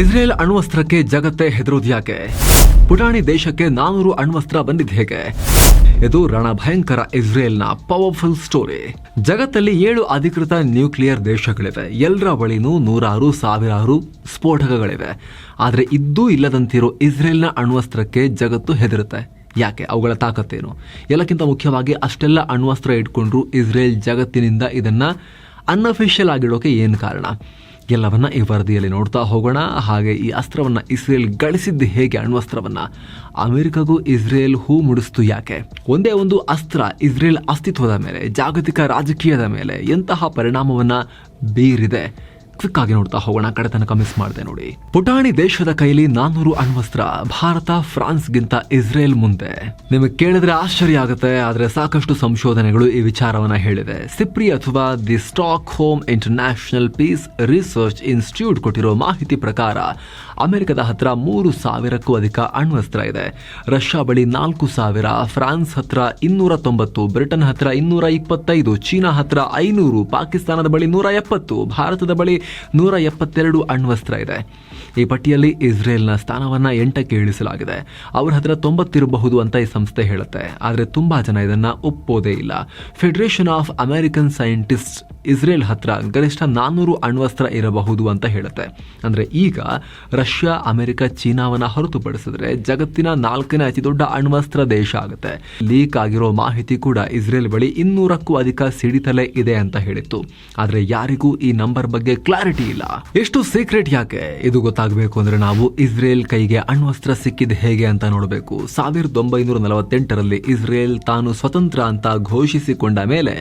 Israel ಅಣ್ವಸ್ತ್ರಕ್ಕೆ ಜಗತ್ತೇ ಹೆದರೋದು ಯಾಕೆ? ಪುಟಾಣಿ ದೇಶಕ್ಕೆ ನಾನೂರು ಅಣ್ವಸ್ತ್ರ ಬಂದಿದ್ದು ಹೇಗೆ? ಇದು ರಣಭಯಂಕರ ಇಸ್ರೇಲ್ನ ಪವರ್ಫುಲ್ ಸ್ಟೋರಿ ಜಗತ್ತಲ್ಲಿ ಏಳು ಅಧಿಕೃತ ನ್ಯೂಕ್ಲಿಯರ್ ದೇಶಗಳಿವೆ. ಎಲ್ಲರ ಬಳಿನೂ ನೂರಾರು, ಸಾವಿರಾರು ಸ್ಫೋಟಕಗಳಿವೆ. ಆದರೆ ಇದ್ದೂ ಇಲ್ಲದಂತಿರೋ ಇಸ್ರೇಲ್ನ ಅಣ್ವಸ್ತ್ರಕ್ಕೆ ಜಗತ್ತು ಹೆದರುತ್ತೆ. ಯಾಕೆ? ಅವುಗಳ ತಾಕತ್ತೇನು? ಎಲ್ಲಕ್ಕಿಂತ ಮುಖ್ಯವಾಗಿ ಅಷ್ಟೆಲ್ಲ ಅಣ್ವಸ್ತ್ರ ಇಟ್ಕೊಂಡ್ರು ಇಸ್ರೇಲ್ ಜಗತ್ತಿನಿಂದ ಇದನ್ನ ಅನ್ಅಫಿಷಿಯಲ್ ಆಗಿಡೋಕೆ ಏನು ಕಾರಣ? ಎಲ್ಲವನ್ನ ಈ ವರದಿಯಲ್ಲಿ ನೋಡ್ತಾ ಹೋಗೋಣ. ಹಾಗೆ ಈ ಅಸ್ತ್ರವನ್ನು ಇಸ್ರೇಲ್ ಗಳಿಸಿದ್ದು ಹೇಗೆ? ಅಣ್ವಸ್ತ್ರವನ್ನು ಅಮೆರಿಕಗೂ ಇಸ್ರೇಲ್ ಹೂ ಮುಡಿಸ್ತು ಯಾಕೆ? ಒಂದೇ ಒಂದು ಅಸ್ತ್ರ ಇಸ್ರೇಲ್ ಅಸ್ತಿತ್ವದ ಮೇಲೆ, ಜಾಗತಿಕ ರಾಜಕೀಯದ ಮೇಲೆ ಎಂತಹ ಪರಿಣಾಮವನ್ನು ಬೀರಿದೆ? ಕ್ವಿಕ್ ಆಗಿ ನೋಡ್ತಾ ಹೋಗೋಣ. ಕಡೆ ತನಕ ಮಿಸ್ ಮಾಡಿದೆ ನೋಡಿ. ಪುಟಾಣಿ ದೇಶದ ಕೈಲಿ ನಾನ್ನೂರು ಅಣ್ವಸ್ತ್ರ, ಭಾರತ, ಫ್ರಾನ್ಸ್ಗಿಂತ ಇಸ್ರೇಲ್ ಮುಂದೆ. ನಿಮಗೆ ಕೇಳಿದ್ರೆ ಆಶ್ಚರ್ಯ ಆಗುತ್ತೆ, ಆದ್ರೆ ಸಾಕಷ್ಟು ಸಂಶೋಧನೆಗಳು ಈ ವಿಚಾರವನ್ನ ಹೇಳಿದೆ. ಸಿಪ್ರಿ ಅಥವಾ the Stockholm international peace research institute ಕೊಟ್ಟಿರೋ ಮಾಹಿತಿ ಪ್ರಕಾರ, ಅಮೆರಿಕದ ಹತ್ರ ಮೂರು ಸಾವಿರಕ್ಕೂ ಅಧಿಕ ಅಣ್ವಸ್ತ್ರ ಇದೆ. ರಷ್ಯಾ ಬಳಿ ನಾಲ್ಕು ಸಾವಿರ, ಫ್ರಾನ್ಸ್ ಹತ್ರ ಇನ್ನೂರ ತೊಂಬತ್ತು ಬ್ರಿಟನ್ ಹತ್ರ ಇನ್ನೂರ ಇಪ್ಪತ್ತೈದು ಚೀನಾ ಹತ್ರ ಐನೂರು, ಪಾಕಿಸ್ತಾನದ ಬಳಿ ನೂರ ಎಪ್ಪತ್ತು ಭಾರತದ ಬಳಿ ನೂರ ಎಪ್ಪತ್ತೆರಡು ಅಣ್ವಸ್ತ್ರ ಇದೆ. ಈ ಪಟ್ಟಿಯಲ್ಲಿ ಇಸ್ರೇಲ್ನ ಸ್ಥಾನವನ್ನ ಎಂಟಕ್ಕೆ ಇಳಿಸಲಾಗಿದೆ. ಅವ್ರ ಹತ್ರ ತೊಂಬತ್ತಿರಬಹುದು ಅಂತ ಈ ಸಂಸ್ಥೆ ಹೇಳುತ್ತೆ. ಆದರೆ ತುಂಬಾ ಜನ ಇದನ್ನ ಒಪ್ಪೋದೇ ಇಲ್ಲ. Federation of American scientist Israel ಹತ್ರ ಗರಿಷ್ಠ ನಾನ್ನೂರು ಅಣ್ವಸ್ತ್ರ ಇರಬಹುದು ಅಂತ ಹೇಳುತ್ತೆ. ಅಂದ್ರೆ ಈಗ ರಷ್ಯಾ, ಅಮೆರಿಕ, ಚೀನಾವನ್ನ ಹೊರತುಪಡಿಸಿದ್ರೆ ಜಗತ್ತಿನ ನಾಲ್ಕನೇ ಅತಿ ದೊಡ್ಡ ಅಣ್ವಸ್ತ್ರ ದೇಶ ಆಗುತ್ತೆ. ಲೀಕ್ ಆಗಿರೋ ಮಾಹಿತಿ ಕೂಡ ಇಸ್ರೇಲ್ ಬಳಿ ಇನ್ನೂರಕ್ಕೂ ಅಧಿಕ ಸಿಡಿತಲೇ ಇದೆ ಅಂತ ಹೇಳಿತ್ತು. ಆದರೆ ಯಾರಿಗೂ ಈ ನಂಬರ್ ಬಗ್ಗೆ ಕ್ಲಾರಿಟಿ ಇಲ್ಲ. ಎಷ್ಟು ಸೀಕ್ರೆಟ್ ಯಾಕೆ? ಇದು ಗೊತ್ತಾಗಬೇಕು ಅಂದ್ರೆ ನಾವು ಇಸ್ರೇಲ್ ಕೈಗೆ ಅಣ್ವಸ್ತ್ರ ಸಿಕ್ಕಿದ ಹೇಗೆ ಅಂತ ನೋಡಬೇಕು. ಸಾವಿರದ ಒಂಬೈನೂರ ನಲವತ್ತೆಂಟರಲ್ಲಿ ಇಸ್ರೇಲ್ ತಾನು ಸ್ವತಂತ್ರ ಅಂತ ಘೋಷಿಸಿಕೊಂಡ ಮೇಲೆ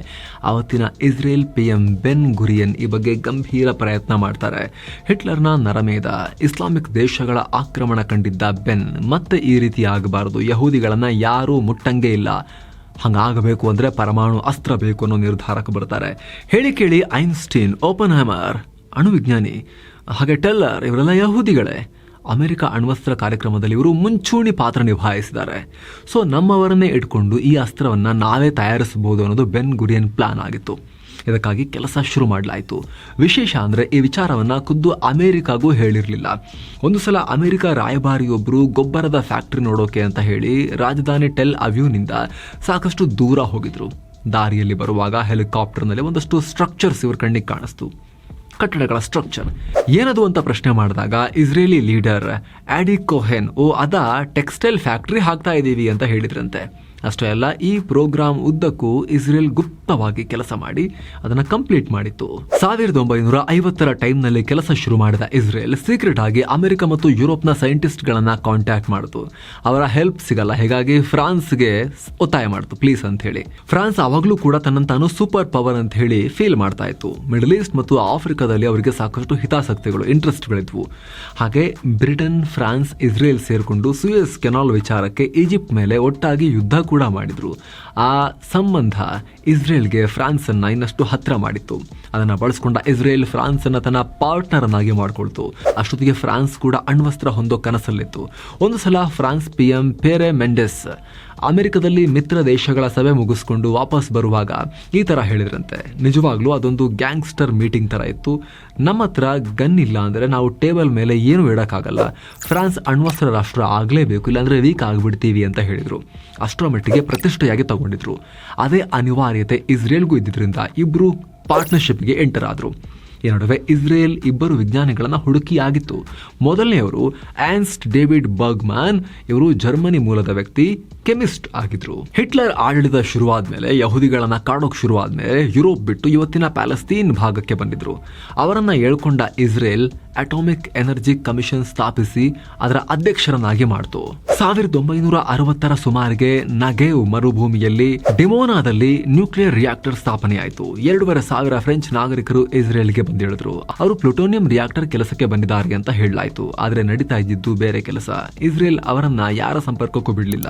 ಅವತ್ತಿನ ಇಸ್ರೇಲ್ ಪಿಎಂ ಬೆನ್ ಗುರಿಯನ್ ಈ ಬಗ್ಗೆ ಗಂಭೀರ ಪ್ರಯತ್ನ ಮಾಡ್ತಾರೆ. ಹಿಟ್ಲರ್ನ ನರಮೇಧ, ಇಸ್ಲಾಮಿಕ್ ದೇಶಗಳ ಆಕ್ರಮಣ ಕಂಡಿದ್ದ ಬೆನ್ ಮತ್ತೆ ಈ ರೀತಿ ಆಗಬಾರದು. ಯಹೂದಿಗಳನ್ನ ಯಾರೂ ಮುಟ್ಟಂಗೆ ಇಲ್ಲ. ಹಂಗಾಗಬೇಕು ಅಂದ್ರೆ ಪರಮಾಣು ಅಸ್ತ್ರ ಬೇಕು ಅನ್ನೋ ನಿರ್ಧಾರಕ್ಕೆ ಬರ್ತಾರೆ. ಹೇಳಿ ಕೇಳಿ ಐನ್ಸ್ಟೀನ್ ಓಪನ್ ಹ್ಯಾಮರ್ ಅಣುವಿಜ್ಞಾನಿ. ಹಾಗೆ ಟೆಲ್ಲರ್ ಇವರೆಲ್ಲ ಯಹೂದಿಗಳೇ. ಅಮೆರಿಕ ಅಣ್ವಸ್ತ್ರ ಕಾರ್ಯಕ್ರಮದಲ್ಲಿ ಇವರು ಮುಂಚೂಣಿ ಪಾತ್ರ ನಿಭಾಯಿಸಿದ್ದಾರೆ. ಸೊ ನಮ್ಮವರನ್ನೇ ಇಟ್ಕೊಂಡು ಈ ಅಸ್ತ್ರವನ್ನು ನಾವೇ ತಯಾರಿಸಬಹುದು ಅನ್ನೋದು ಬೆನ್ ಗುರಿಯನ್ ಪ್ಲಾನ್ ಆಗಿತ್ತು. ಇದಕ್ಕಾಗಿ ಕೆಲಸ ಶುರು ಮಾಡಲಾಯಿತು. ವಿಶೇಷ ಅಂದರೆ ಈ ವಿಚಾರವನ್ನು ಖುದ್ದು ಅಮೆರಿಕಾಗೂ ಹೇಳಿರಲಿಲ್ಲ. ಒಂದು ಸಲ ಅಮೆರಿಕ ರಾಯಭಾರಿಯೊಬ್ಬರು ಗೊಬ್ಬರದ ಫ್ಯಾಕ್ಟ್ರಿ ನೋಡೋಕೆ ಅಂತ ಹೇಳಿ ರಾಜಧಾನಿ ಟೆಲ್ ಅವ್ಯೂನಿಂದ ಸಾಕಷ್ಟು ದೂರ ಹೋಗಿದ್ರು. ದಾರಿಯಲ್ಲಿ ಬರುವಾಗ ಹೆಲಿಕಾಪ್ಟರ್ನಲ್ಲಿ ಒಂದಷ್ಟು ಸ್ಟ್ರಕ್ಚರ್ಸ್ ಇವ್ರ ಕಣ್ಣಿಗೆ ಕಾಣಿಸ್ತು. ಕಟ್ಟಡಗಳ ಸ್ಟ್ರಕ್ಚರ್ ಏನದು ಅಂತ ಪ್ರಶ್ನೆ ಮಾಡಿದಾಗ ಇಸ್ರೇಲಿ ಲೀಡರ್ ಆಡಿ ಕೋಹೆನ್ ಓ, ಅದ ಟೆಕ್ಸ್ಟೈಲ್ ಫ್ಯಾಕ್ಟರಿ ಹಾಕ್ತಾ ಇದ್ದೀವಿ ಅಂತ ಹೇಳಿದ್ರಂತೆ. ಅಷ್ಟೇ ಅಲ್ಲ, ಈ ಪ್ರೋಗ್ರಾಮ್ ಉದ್ದಕ್ಕೂ ಇಸ್ರೇಲ್ ಗುಪ್ತವಾಗಿ ಕೆಲಸ ಮಾಡಿ ಅದನ್ನ ಕಂಪ್ಲೀಟ್ ಮಾಡಿತ್ತು. ಸಾವಿರದ ಒಂಬೈನೂರ ಐವತ್ತರ ಟೈಮ್ನಲ್ಲಿ ಕೆಲಸ ಶುರು ಮಾಡಿದ ಇಸ್ರೇಲ್ ಸೀಕ್ರೆಟ್ ಆಗಿ ಅಮೆರಿಕ ಮತ್ತು ಯುರೋಪ್ನ ಸೈಂಟಿಸ್ಟ್ಗಳನ್ನ ಕಾಂಟ್ಯಾಕ್ಟ್ ಮಾಡಿತು. ಅವರ ಹೆಲ್ಪ್ ಸಿಗಲ್ಲ, ಹೀಗಾಗಿ ಫ್ರಾನ್ಸ್ಗೆ ಒತ್ತಾಯ ಮಾಡಿತು, ಪ್ಲೀಸ್ ಅಂತ ಹೇಳಿ. ಫ್ರಾನ್ಸ್ ಅವಾಗಲೂ ಕೂಡ ತನ್ನ ತಾನು ಸೂಪರ್ ಪವರ್ ಅಂತ ಹೇಳಿ ಫೀಲ್ ಮಾಡ್ತಾ ಇತ್ತು. ಮಿಡಲ್ ಈಸ್ಟ್ ಮತ್ತು ಆಫ್ರಿಕಾದಲ್ಲಿ ಅವರಿಗೆ ಸಾಕಷ್ಟು ಹಿತಾಸಕ್ತಿಗಳು, ಇಂಟ್ರೆಸ್ಟ್ಗಳಿದ್ವು. ಹಾಗೆ ಬ್ರಿಟನ್, ಫ್ರಾನ್ಸ್, ಇಸ್ರೇಲ್ ಸೇರಿಕೊಂಡು ಸುಯಸ್ ಕೆನಾಲ್ ವಿಚಾರಕ್ಕೆ ಈಜಿಪ್ಟ್ ಮೇಲೆ ಒಟ್ಟಾಗಿ ಯುದ್ಧ ಮಾಡಿದ್ರು. ಆ ಸಂಬಂಧ ಇಸ್ರೇಲ್ಗೆ ಫ್ರಾನ್ಸನ್ನು ಇನ್ನಷ್ಟು ಹತ್ತಿರ ಮಾಡಿತ್ತು. ಅದನ್ನ ಬಳಸ್ಕೊಂಡ ಇಸ್ರೇಲ್ ಫ್ರಾನ್ಸನ್ನು ತನ್ನ ಪಾರ್ಟ್ನರನ್ನಾಗಿ ಮಾಡ್ಕೊಳ್ತು. ಅಷ್ಟೊತ್ತಿಗೆ ಫ್ರಾನ್ಸ್ ಕೂಡ ಅಣ್ವಸ್ತ್ರ ಹೊಂದೋ ಕನಸಲ್ಲಿತ್ತು. ಒಂದು ಸಲ France P M Pierre Mendes ಅಮೆರಿಕದಲ್ಲಿ ಮಿತ್ರ ದೇಶಗಳ ಸಭೆ ಮುಗಿಸ್ಕೊಂಡು ವಾಪಸ್ ಬರುವಾಗ ಈ ತರ ಹೇಳಿದ್ರಂತೆ. ನಿಜವಾಗ್ಲೂ ಅದೊಂದು ಗ್ಯಾಂಗ್ಸ್ಟರ್ ಮೀಟಿಂಗ್ ತರ ಇತ್ತು. ನಮ್ಮ ಹತ್ರ ಗನ್ ಇಲ್ಲ ಅಂದ್ರೆ ನಾವು ಟೇಬಲ್ ಮೇಲೆ ಏನು ಇಡೋಕ್ಕಾಗಲ್ಲ ಫ್ರಾನ್ಸ್ ಅಣ್ವಸ್ತ್ರ ರಾಷ್ಟ್ರ ಆಗಲೇಬೇಕು, ಇಲ್ಲಾಂದರೆ ವೀಕ್ ಆಗಿಬಿಡ್ತೀವಿ ಅಂತ ಹೇಳಿದ್ರು. ಅಷ್ಟರ ಮಟ್ಟಿಗೆ ಪ್ರತಿಷ್ಠೆಯಾಗಿ ತಗೊಂಡಿದ್ರು. ಅದೇ ಅನಿವಾರ್ಯತೆ ಇಸ್ರೇಲ್ಗೂ ಇದ್ದಿದ್ದರಿಂದ ಇಬ್ರು ಪಾರ್ಟ್ನರ್ಶಿಪ್ಗೆ ಎಂಟರ್ ಆದ್ರು ಈ ನಡುವೆ ಇಸ್ರೇಲ್ ಇಬ್ಬರು ವಿಜ್ಞಾನಿಗಳನ್ನು ಹುಡುಕಿಯಾಗಿತ್ತು. ಮೊದಲನೆಯವರು ಆನ್ಸ್ಟ್ ಡೇವಿಡ್ ಬರ್ಗ್ಮ್ಯಾನ್, ಇವರು ಜರ್ಮನಿ ಮೂಲದ ವ್ಯಕ್ತಿ, ಕೆಮಿಸ್ಟ್ ಆಗಿದ್ರು. ಹಿಟ್ಲರ್ ಆಡಳಿತ ಶುರುವಾದ್ಮೇಲೆ ಯಹೂದಿಗಳನ್ನ ಶುರುವಾದ ಮೇಲೆ ಯುರೋಪ್ ಬಿಟ್ಟು ಇವತ್ತಿನ ಪ್ಯಾಲೆಸ್ತೀನ್ ಭಾಗಕ್ಕೆ ಬಂದಿದ್ರು. ಅವರನ್ನ ಹೇಳ್ಕೊಂಡ ಇಸ್ರೇಲ್ ಅಟಾಮಿಕ್ ಎನರ್ಜಿ ಕಮಿಷನ್ ಸ್ಥಾಪಿಸಿ ಅದರ ಅಧ್ಯಕ್ಷರನ್ನಾಗಿ ಮಾಡ್ತು. ಸಾವಿರದ ಒಂಬೈನೂರ ಅರವತ್ತರ ಸುಮಾರಿಗೆ ನಗೇವ್ ಮರುಭೂಮಿಯಲ್ಲಿ ಡಿಮೋನಾದಲ್ಲಿ ನ್ಯೂಕ್ಲಿಯರ್ ರಿಯಾಕ್ಟರ್ ಸ್ಥಾಪನೆಯಾಯಿತು. ಎರಡೂವರೆ ಸಾವಿರ ಫ್ರೆಂಚ್ ನಾಗರಿಕರು ಇಸ್ರೇಲ್ಗೆ ಬಂದಿಳಿದ್ರು ಅವರು ಪ್ಲುಟೋನಿಯಂ ರಿಯಾಕ್ಟರ್ ಕೆಲಸಕ್ಕೆ ಬಂದಿದ್ದಾರೆ ಅಂತ ಹೇಳಲಾಯಿತು. ಆದರೆ ನಡೀತಾ ಇದ್ದಿದ್ದು ಬೇರೆ ಕೆಲಸ. ಇಸ್ರೇಲ್ ಅವರನ್ನ ಯಾರ ಸಂಪರ್ಕಕ್ಕೂ ಬಿಡಲಿಲ್ಲ.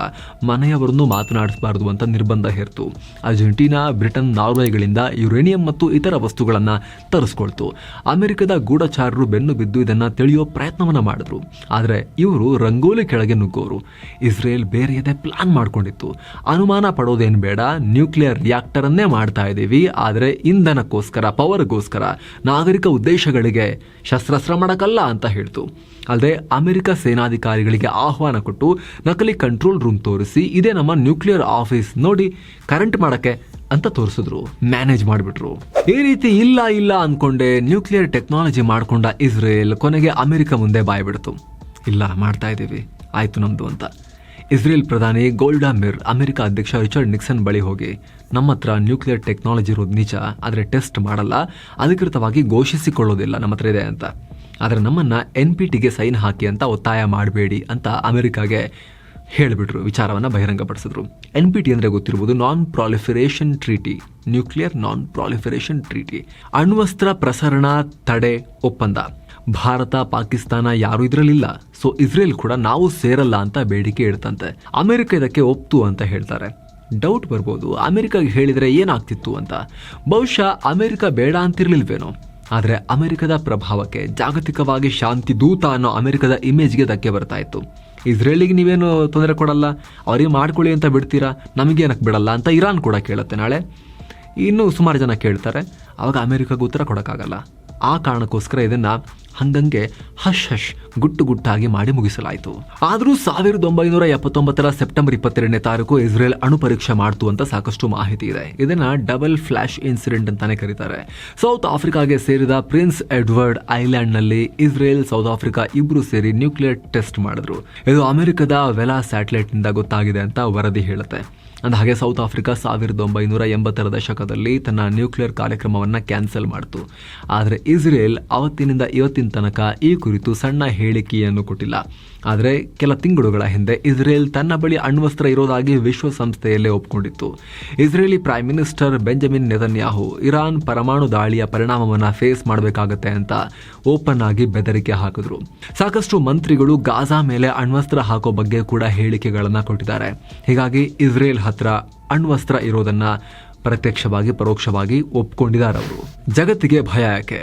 ಮನೆಯವರನ್ನು ಮಾತನಾಡಿಸಬಾರದು ಅಂತ ನಿರ್ಬಂಧ ಹೇರ್ತು. ಅರ್ಜೆಂಟೀನಾ, ಬ್ರಿಟನ್, ನಾರ್ವೆಗಳಿಂದ ಯುರೇನಿಯಂ ಮತ್ತು ಇತರ ವಸ್ತುಗಳನ್ನ ತರಿಸ್ಕೊಳ್ತು. ಅಮೆರಿಕದ ಗೂಢಚಾರರು ಬೆನ್ನು ಬಿದ್ದು ಇದನ್ನ ತಿಳಿಯೋ ಪ್ರಯತ್ನವನ್ನ ಮಾಡಿದ್ರು. ಆದರೆ ಇವರು ರಂಗೋಲಿ ಕೆಳಗೆ ನುಗ್ಗೋರು. Israel ಬೇರೆಯದೇ plan ಮಾಡ್ಕೊಂಡಿತ್ತು. ಅನುಮಾನ ಪಡೋದೇನು ಬೇಡ. ನ್ಯೂಕ್ಲಿಯರ್ ರಿಯಾಕ್ಟರ್ ಅನ್ನೇ ಮಾಡ್ತಾ ಇದ್ದೀವಿ ಆದರೆ ಇಂಧನಕ್ಕೋಸ್ಕರ ಪವರ್ಗೋಸ್ಕರ ನಾಗರಿಕ ಉದ್ದೇಶಗಳಿಗೆ ಶಸ್ತ್ರಾಸ್ತ್ರ ಮಾಡೋಕ್ಕಲ್ಲ ಅಂತ ಹೇಳ್ತು. ಅಲ್ಲದೆ ಅಮೆರಿಕ ಸೇನಾಧಿಕಾರಿಗಳಿಗೆ ಆಹ್ವಾನ ಕೊಟ್ಟು ನಕಲಿ ಕಂಟ್ರೋಲ್ ರೂಮ್ ತೋರಿಸಿ ಇದೇ ನಮ್ಮ ನ್ಯೂಕ್ಲಿಯರ್ ಆಫೀಸ್ ನೋಡಿ ಕರೆಂಟ್ ಮಾಡೋಕ್ಕೆ ಅಂತ ತೋರಿಸಿದ್ರು. ಮ್ಯಾನೇಜ್ ಮಾಡಿಬಿಟ್ರು. ಈ ರೀತಿ ಇಲ್ಲ ಇಲ್ಲ ಅಂದ್ಕೊಂಡೆ ನ್ಯೂಕ್ಲಿಯರ್ ಟೆಕ್ನಾಲಜಿ ಮಾಡ್ಕೊಂಡ ಇಸ್ರೇಲ್ ಕೊನೆಗೆ ಅಮೆರಿಕ ಮುಂದೆ ಬಾಯ್ಬಿಡ್ತು. ಇಲ್ಲ ಮಾಡ್ತಾ ಇದ್ದೀವಿ. ಆಯಿತು ನಮ್ಮದು ಅಂತ. ಇಸ್ರೇಲ್ ಪ್ರಧಾನಿ ಗೋಲ್ಡಾ ಮಿರ್ ಅಮೆರಿಕ ಅಧ್ಯಕ್ಷ ರಿಚರ್ಡ್ ನಿಕ್ಸನ್ ಬಳಿ ಹೋಗಿ, ನಮ್ಮ ಹತ್ರ ನ್ಯೂಕ್ಲಿಯರ್ ಟೆಕ್ನಾಲಜಿ ಇರೋದು ನಿಜ ಆದರೆ ಟೆಸ್ಟ್ ಮಾಡಲ್ಲ, ಅಧಿಕೃತವಾಗಿ ಘೋಷಿಸಿಕೊಳ್ಳೋದಿಲ್ಲ ನಮ್ಮ ಹತ್ರ ಇದೆ ಅಂತ. ಆದರೆ ನಮ್ಮನ್ನ ಎನ್ ಪಿ ಟಿಗೆ ಸೈನ್ ಹಾಕಿ ಅಂತ ಒತ್ತಾಯ ಮಾಡಬೇಡಿ ಅಂತ ಅಮೆರಿಕಾಗೆ ಹೇಳಿಬಿಟ್ರು, ವಿಚಾರವನ್ನು ಬಹಿರಂಗಪಡಿಸಿದ್ರು. ಎನ್ ಪಿ ಟಿ ಅಂದರೆ ಗೊತ್ತಿರ್ಬೋದು non proliferation treaty nuclear non proliferation treaty ಅಣ್ವಸ್ತ್ರ ಪ್ರಸರಣ ತಡೆ ಒಪ್ಪಂದ. ಭಾರತ, ಪಾಕಿಸ್ತಾನ ಯಾರು ಇದರಲ್ಲಿಲ್ಲ. ಸೊ ಇಸ್ರೇಲ್ ಕೂಡ ನಾವು ಸೇರಲ್ಲ ಅಂತ ಬೇಡಿಕೆ ಇಡ್ತಂತೆ. ಅಮೆರಿಕ ಇದಕ್ಕೆ ಒಪ್ತು ಅಂತ ಹೇಳ್ತಾರೆ. ಡೌಟ್ ಬರ್ಬೋದು. ಅಮೆರಿಕಾಗೆ ಹೇಳಿದರೆ ಏನಾಗ್ತಿತ್ತು ಅಂತ. ಬಹುಶಃ ಅಮೆರಿಕ ಬೇಡ ಅಂತಿರ್ಲಿಲ್ವೇನೋ. ಆದರೆ ಅಮೆರಿಕದ ಪ್ರಭಾವಕ್ಕೆ ಜಾಗತಿಕವಾಗಿ ಶಾಂತಿ ದೂತ ಅನ್ನೋ ಅಮೆರಿಕದ ಇಮೇಜ್ಗೆ ಧಕ್ಕೆ ಬರ್ತಾ ಇತ್ತು. ಇಸ್ರೇಲಿಗೆ ನೀವೇನು ತೊಂದರೆ ಕೊಡಲ್ಲ? ಅವರಿಗೆ ಮಾಡ್ಕೊಳ್ಳಿ ಅಂತ ಬಿಡ್ತೀರಾ? ನಮಗೇನಕ್ಕೆ ಬಿಡಲ್ಲ ಅಂತ ಇರಾನ್ ಕೂಡ ಕೇಳುತ್ತೆ ನಾಳೆ. ಇನ್ನೂ ಸುಮಾರು ಜನ ಕೇಳ್ತಾರೆ. ಅವಾಗ ಅಮೆರಿಕಾಗೆ ಉತ್ತರ ಕೊಡೋಕ್ಕಾಗಲ್ಲ. ಆ ಕಾರಣಕ್ಕೋಸ್ಕರ ಇದನ್ನು ಹಂಗಂಗೆ ಹಶ್ ಹಶ್ ಗುಟ್ಟು ಗುಟ್ಟಾಗಿ ಮಾಡಿ ಮುಗಿಸಲಾಯಿತು. ಆದರೂ ಸಾವಿರದ ಒಂಬೈನೂರ ಎಪ್ಪತ್ತೊಂಬತ್ತರ ಸೆಪ್ಟೆಂಬರ್ ಇಪ್ಪತ್ತೆರಡನೇ ತಾರೀಕು ಇಸ್ರೇಲ್ ಅಣು ಪರೀಕ್ಷೆ ಮಾಡ್ತು ಅಂತ ಸಾಕಷ್ಟು ಮಾಹಿತಿ ಇದೆ. ಇದನ್ನ ಡಬಲ್ ಫ್ಲಾಶ್ ಇನ್ಸಿಡೆಂಟ್ ಅಂತಾನೆ ಕರೀತಾರೆ. ಸೌತ್ ಆಫ್ರಿಕಾಗೆ ಸೇರಿದ ಪ್ರಿನ್ಸ್ ಎಡ್ವರ್ಡ್ ಐಲ್ಯಾಂಡ್ನಲ್ಲಿ ಇಸ್ರೇಲ್, ಸೌತ್ ಆಫ್ರಿಕಾ ಇಬ್ರು ಸೇರಿ ನ್ಯೂಕ್ಲಿಯರ್ ಟೆಸ್ಟ್ ಮಾಡಿದ್ರು. ಇದು ಅಮೆರಿಕದ ವೆಲಾ ಸ್ಯಾಟಲೈಟ್ನಿಂದ ಗೊತ್ತಾಗಿದೆ ಅಂತ ವರದಿ ಹೇಳುತ್ತೆ. ಹಾಗೆ ಸೌತ್ ಆಫ್ರಿಕಾ ಸಾವಿರದ ಒಂಬೈನೂರ ಎಂಬತ್ತರ ದಶಕದಲ್ಲಿ ತನ್ನ ನ್ಯೂಕ್ಲಿಯರ್ ಕಾರ್ಯಕ್ರಮವನ್ನು ಕ್ಯಾನ್ಸಲ್ ಮಾಡಿತು. ಆದರೆ ಇಸ್ರೇಲ್ ಅವತ್ತಿನಿಂದ ಇವತ್ತಿನ ತನಕ ಈ ಕುರಿತು ಸಣ್ಣ ಹೇಳಿಕೆಯನ್ನು ಕೊಟ್ಟಿಲ್ಲ. ಆದರೆ ಕೆಲ ತಿಂಗಳುಗಳ ಹಿಂದೆ ಇಸ್ರೇಲ್ ತನ್ನ ಬಳಿ ಅಣ್ವಸ್ತ್ರ ಇರೋದಾಗಿ ವಿಶ್ವಸಂಸ್ಥೆಯಲ್ಲೇ ಒಪ್ಪಿಕೊಂಡಿತ್ತು Israeli prime minister Benjamin Netanyahu Iran ಪರಮಾಣು ದಾಳಿಯ ಪರಿಣಾಮವನ್ನು ಫೇಸ್ ಮಾಡಬೇಕಾಗತ್ತೆ ಅಂತ ಓಪನ್ ಆಗಿ ಬೆದರಿಕೆ ಹಾಕಿದ್ರು. ಸಾಕಷ್ಟು ಮಂತ್ರಿಗಳು ಗಾಜಾ ಮೇಲೆ ಅಣ್ವಸ್ತ್ರ ಹಾಕೋ ಬಗ್ಗೆ ಕೂಡ ಹೇಳಿಕೆಗಳನ್ನು ಕೊಟ್ಟಿದ್ದಾರೆ. ಹೀಗಾಗಿ ಇಸ್ರೇಲ್ ಹತ್ರ ಅಣ್ವಸ್ತ್ರ ಇರೋದನ್ನ ಪ್ರತ್ಯಕ್ಷವಾಗಿ, ಪರೋಕ್ಷವಾಗಿ ಒಪ್ಕೊಂಡಿದ್ದಾರೆ ಅವರು ಜಗತ್ತಿಗೆ ಭಯ ಯಾಕೆ?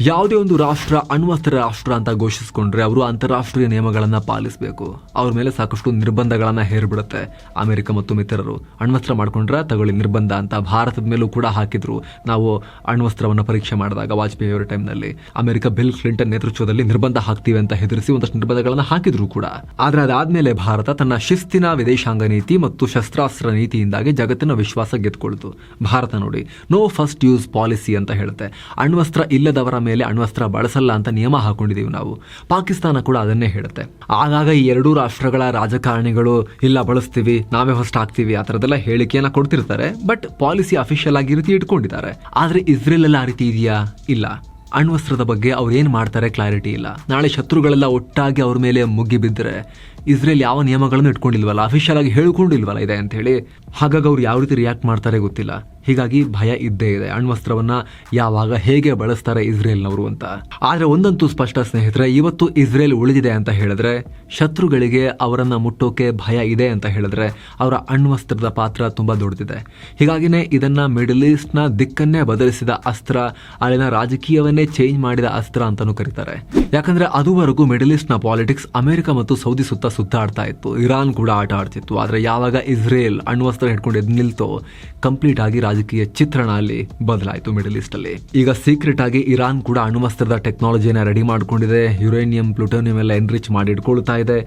ಯಾವುದೇ ಒಂದು ರಾಷ್ಟ್ರ ಅಣ್ವಸ್ತ್ರ ರಾಷ್ಟ್ರ ಅಂತ ಘೋಷಿಸಿಕೊಂಡ್ರೆ ಅವರು ಅಂತಾರಾಷ್ಟ್ರೀಯ ನಿಯಮಗಳನ್ನು ಪಾಲಿಸಬೇಕು. ಅವ್ರ ಮೇಲೆ ಸಾಕಷ್ಟು ನಿರ್ಬಂಧಗಳನ್ನು ಹೇರಿಬಿಡುತ್ತೆ. ಅಮೆರಿಕ ಮತ್ತು ಮಿತ್ರರು ಅಣ್ವಸ್ತ್ರ ಮಾಡ್ಕೊಂಡ್ರೆ ತಗೊಳ್ಳಿ, ನಿರ್ಬಂಧ ಅಂತ ಭಾರತದ ಮೇಲೂ ಕೂಡ ಹಾಕಿದ್ರು. ನಾವು ಅಣ್ವಸ್ತ್ರವನ್ನು ಪರೀಕ್ಷೆ ಮಾಡಿದಾಗ ವಾಜಪೇಯಿ ಅವರ ಟೈಮ್ನಲ್ಲಿ ಅಮೆರಿಕ ಬಿಲ್ ಕ್ಲಿಂಟನ್ ನೇತೃತ್ವದಲ್ಲಿ ನಿರ್ಬಂಧ ಹಾಕ್ತೀವಿ ಅಂತ ಹೆದರಿಸಿ ಒಂದಷ್ಟು ನಿರ್ಬಂಧಗಳನ್ನು ಹಾಕಿದ್ರು ಕೂಡ. ಆದ್ರೆ ಅದಾದ್ಮೇಲೆ ಭಾರತ ತನ್ನ ಶಿಸ್ತಿನ ವಿದೇಶಾಂಗ ನೀತಿ ಮತ್ತು ಶಸ್ತ್ರಾಸ್ತ್ರ ನೀತಿಯಿಂದಾಗಿ ಜಗತ್ತಿನ ವಿಶ್ವಾಸ ಗೆದ್ಕೊಳ್ತು. ಭಾರತ ನೋಡಿ. ನೋ ಫಸ್ಟ್ ಯೂಸ್ ಪಾಲಿಸಿ ಅಂತ ಹೇಳುತ್ತೆ. ಅಣ್ವಸ್ತ್ರ ಇಲ್ಲದವರ ಮೇಲೆ ಅಣ್ವಸ್ತ್ರ ಬಳಸಲ್ಲ ಅಂತ ನಿಯಮ ಹಾಕೊಂಡಿದ್ದೀವಿ ನಾವು. ಪಾಕಿಸ್ತಾನ ಕೂಡ ಅದನ್ನೇ ಹೇಳುತ್ತೆ. ಆಗಾಗ ಈ ಎರಡೂ ರಾಷ್ಟ್ರಗಳ ರಾಜಕಾರಣಿಗಳು, ಇಲ್ಲ ಬಳಸ್ತೀವಿ, ನಾವೇ ಫಸ್ಟ್ ಹಾಕ್ತೀವಿ, ಆ ಥರದೆಲ್ಲ ಹೇಳಿಕೆಯನ್ನು ಕೊಡ್ತಿರ್ತಾರೆ. ಬಟ್ ಪಾಲಿಸಿ ಅಫಿಷಿಯಲ್ ಆಗಿ ರೀತಿ ಇಟ್ಕೊಂಡಿದ್ದಾರೆ. ಆದರೆ ಇಸ್ರೇಲ್ ಎಲ್ಲ ಆ ರೀತಿ ಇದೆಯಾ? ಇಲ್ಲ. ಅಣ್ವಸ್ತ್ರದ ಬಗ್ಗೆ ಅವ್ರು ಏನು ಮಾಡ್ತಾರೆ ಕ್ಲಾರಿಟಿ ಇಲ್ಲ. ನಾಳೆ ಶತ್ರುಗಳೆಲ್ಲ ಒಟ್ಟಾಗಿ ಅವ್ರ ಮೇಲೆ ಮುಗ್ಗಿ ಬಿದ್ದರೆ ಇಸ್ರೇಲ್ ಯಾವ ನಿಯಮಗಳನ್ನು ಇಟ್ಕೊಂಡಿಲ್ವಲ್ಲ? ಅಫಿಷಿಯಲ್ ಆಗಿ ಹೇಳ್ಕೊಂಡಿಲ್ವಲ್ಲ ಇದೆ ಅಂತ ಹೇಳಿ. ಹಾಗಾಗಿ ಅವ್ರು ಯಾವ ರೀತಿ ರಿಯಾಕ್ಟ್ ಮಾಡ್ತಾರೆ ಗೊತ್ತಿಲ್ಲ. ಹೀಗಾಗಿ ಭಯ ಇದ್ದೇ ಇದೆ. ಅಣ್ವಸ್ತ್ರವನ್ನ ಯಾವಾಗ ಹೇಗೆ ಬಳಸ್ತಾರೆ ಇಸ್ರೇಲ್ನವರು ಅಂತ. ಆದ್ರೆ ಒಂದಂತೂ ಸ್ಪಷ್ಟ ಸ್ನೇಹಿತರೆ, ಇವತ್ತು ಇಸ್ರೇಲ್ ಉಳಿದಿದೆ ಅಂತ ಹೇಳಿದ್ರೆ, ಶತ್ರುಗಳಿಗೆ ಅವರನ್ನ ಮುಟ್ಟೋಕೆ ಭಯ ಇದೆ ಅಂತ ಹೇಳಿದ್ರೆ, ಅವರ ಅಣ್ವಸ್ತ್ರದ ಪಾತ್ರ ತುಂಬಾ ದೊಡ್ಡದಿದೆ. ಹೀಗಾಗಿನೇ ಇದನ್ನ ಮಿಡಲ್ ಈಸ್ಟ್ನ ದಿಕ್ಕನ್ನೇ ಬದಲಿಸಿದ ಅಸ್ತ್ರ, ಅಲ್ಲಿನ ರಾಜಕೀಯವನ್ನೇ ಚೇಂಜ್ ಮಾಡಿದ ಅಸ್ತ್ರ ಅಂತಾನೂ ಕರೀತಾರೆ. ಯಾಕಂದ್ರೆ ಅದುವರೆಗೂ ಮಿಡಲ್ ಈಸ್ಟ್ನ ಪಾಲಿಟಿಕ್ಸ್ ಅಮೆರಿಕ ಮತ್ತು ಸೌದಿ ಸುತ್ತ ಸುತ್ತಾಡ್ತಾ ಇತ್ತು. ಇರಾನ್ ಕೂಡ ಆಟ ಆಡ್ತಿತ್ತು. ಆದರೆ ಯಾವಾಗ ಇಸ್ರೇಲ್ ಅಣ್ವಸ್ತ್ರ ಹಿಡ್ಕೊಂಡು ಎದ್ದು ನಿಲ್ತೋ ಕಂಪ್ಲೀಟ್ ಆಗಿ ರಾಜಕೀಯ ಚಿತ್ರಣ ಅಲ್ಲಿ ಬದಲಾಯಿತು ಮಿಡಲ್ ಈಸ್ಟ್ ಅಲ್ಲಿ. ಈಗ ಸೀಕ್ರೆಟ್ ಆಗಿ ಇರಾನ್ ಕೂಡ ಅಣ್ವಸ್ತ್ರದ ಟೆಕ್ನಾಲಜಿನ ರೆಡಿ ಮಾಡ್ಕೊಂಡಿದೆ. ಯುರೇನಿಯಂ ಪ್ಲುಟೋನಿಯಂ ಎಲ್ಲ ಎನ್ರಿಚ್ ಮಾಡಿ ಇಟ್ಕೊಳ್ತಾ ಇದೆ.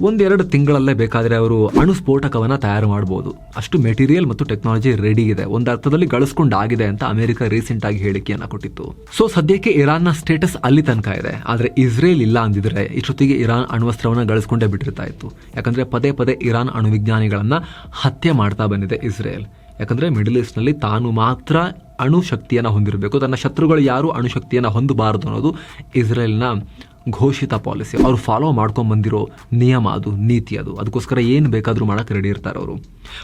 ಒಂದೆರಡು ತಿಂಗಳಲ್ಲೇ ಬೇಕಾದ್ರೆ ಅವರು ಅಣು ಸ್ಫೋಟಕವನ್ನ ತಯಾರು ಮಾಡಬಹುದು ಅಷ್ಟು ಮೆಟೀರಿಯಲ್ ಮತ್ತು ಟೆಕ್ನಾಲಜಿ ರೆಡಿ ಇದೆ. ಒಂದು ಅರ್ಥದಲ್ಲಿ ಗಳಿಸ್ಕೊಂಡಾಗಿದೆ ಅಂತ ಅಮೆರಿಕ ರೀಸೆಂಟ್ ಆಗಿ ಹೇಳಿಕೆಯನ್ನ ಕೊಟ್ಟಿತ್ತು. ಸೊ ಸದ್ಯಕ್ಕೆ ಇರಾನ್ನ ಸ್ಟೇಟಸ್ ಅಲ್ಲಿ ತನಕ ಇದೆ. ಆದ್ರೆ ಇಸ್ರೇಲ್ ಇಲ್ಲ ಅಂದಿದ್ರೆ, ಇಷ್ಟೊತ್ತಿಗೆ ಇರಾನ್ ಅಣ್ವಸ್ತ್ರವನ್ನ ಗಳಿಸ್ಕೊಂಡೇ ಬಿಟ್ಟಿರ್ತಾ ಇತ್ತು ಯಾಕಂದ್ರೆ ಪದೇ ಪದೇ ಇರಾನ್ ಅಣು ವಿಜ್ಞಾನಿಗಳನ್ನ ಹತ್ಯೆ ಮಾಡ್ತಾ ಬಂದಿದೆ ಇಸ್ರೇಲ್. ಯಾಕಂದ್ರೆ ಮಿಡಲ್ ಈಸ್ಟ್ನಲ್ಲಿ ತಾನು ಮಾತ್ರ ಅಣು ಶಕ್ತಿಯನ್ನ ಹೊಂದಿರಬೇಕು. ತನ್ನ ಶತ್ರುಗಳು ಯಾರು ಅಣು ಶಕ್ತಿಯನ್ನ ಹೊಂದಬಾರದು ಅನ್ನೋದು ಇಸ್ರೇಲ್ನ ಘೋಷಿತ ಪಾಲಿಸಿ. ಅವರು ಫಾಲೋ ಮಾಡ್ಕೊಂಡ್ ಬಂದಿರೋ ನಿಯಮ ಅದು, ನೀತಿ ಅದು. ಅದಕ್ಕೋಸ್ಕರ ಏನು ಬೇಕಾದರೂ ಮಾಡೋಕ್ಕೆ ರೆಡಿ ಇರ್ತಾರೆ ಅವರು.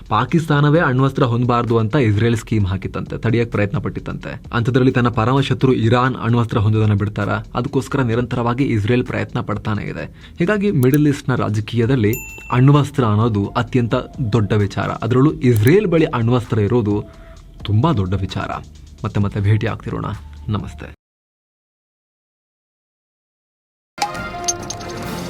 ಪಾಕಿಸ್ತಾನವೇ ಅಣ್ವಸ್ತ್ರ ಹೊಂದಬಾರ್ದು ಅಂತ ಇಸ್ರೇಲ್ ಸ್ಕೀಮ್ ಹಾಕಿತ್ತಂತೆ ತಡೆಯಕ್ಕೆ ಪ್ರಯತ್ನ ಪಟ್ಟಿತ್ತಂತೆ. ಅಂಥದ್ರಲ್ಲಿ ತನ್ನ ಪರಮ ಶತ್ರು ಇರಾನ್ ಅಣ್ವಸ್ತ್ರ ಹೊಂದೋದನ್ನು ಬಿಡ್ತಾರ? ಅದಕ್ಕೋಸ್ಕರ ನಿರಂತರವಾಗಿ ಇಸ್ರೇಲ್ ಪ್ರಯತ್ನ ಪಡ್ತಾನೆ ಇದೆ. ಹೀಗಾಗಿ ಮಿಡಲ್ ಈಸ್ಟ್ನ ರಾಜಕೀಯದಲ್ಲಿ ಅಣ್ವಸ್ತ್ರ ಅನ್ನೋದು ಅತ್ಯಂತ ದೊಡ್ಡ ವಿಚಾರ. ಅದರಲ್ಲೂ ಇಸ್ರೇಲ್ ಬಳಿ ಅಣ್ವಸ್ತ್ರ ಇರೋದು ತುಂಬಾ ದೊಡ್ಡ ವಿಚಾರ. ಮತ್ತೆ ಮತ್ತೆ ಭೇಟಿ ಆಗ್ತಿರೋಣ ನಮಸ್ತೆ.